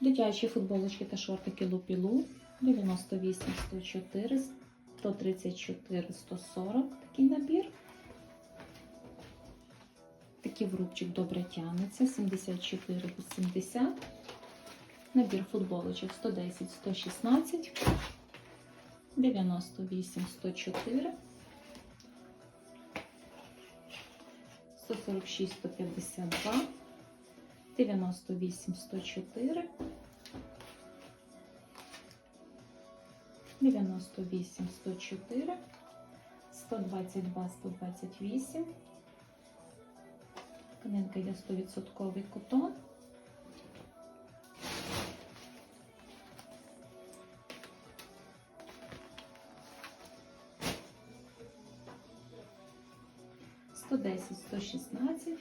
Дитячі футболочки та шортики Лупілу 98 104 134 140 такий набір. Такий врубчик добре тягнеться 74 80. Набір футболочок 110 116 98 104 146 152 98 104 98 104 122 128 Тканинка йде 100% котон. Сто десять, сто шістнадцять,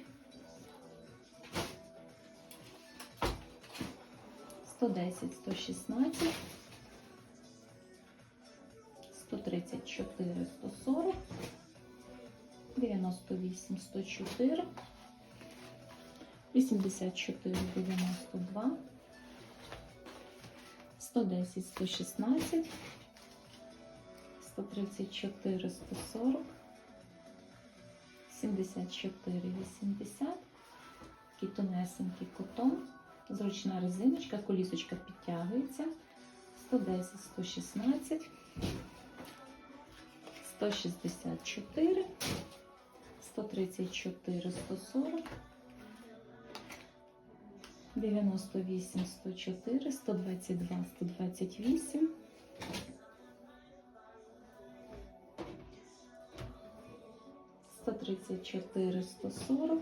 сто десять, сто шістнадцять, сто тридцять чотири, сто сорок, дев'яносто вісім, сто чотири. 84, 92, 110, 116, 134, 140, 74, 80, такий тонесенький котон, зручна резиночка, колісочка підтягується. 110, 116, 164, 134, 140, 98, 104, 122, 128. 134, 140.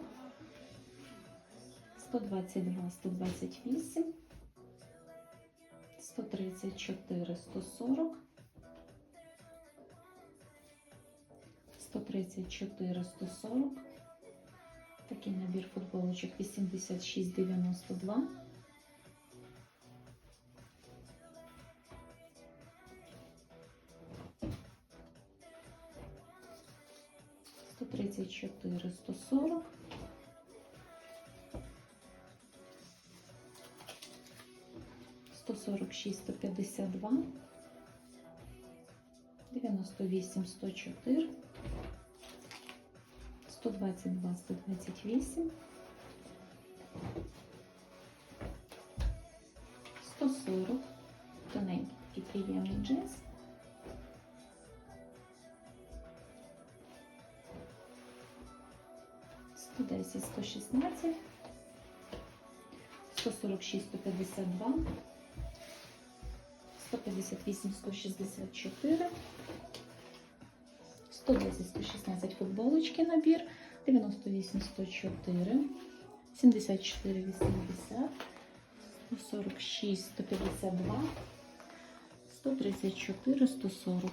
122, 128, 134, 140, 134, 140. Такий набір футболочок 86, 92. 134, 140. 146, 152, 98, 104, 122, 128, 140, тоненький такий приємний джинс. Сто десять, сто шістнадцять, сто сорок шість, сто п'ятдесят два сто п'ятдесят вісім, сто шістдесят чотири. 110, 116 футболочки набір, 98, 104, 74, 80, 146, 152, 134, 140.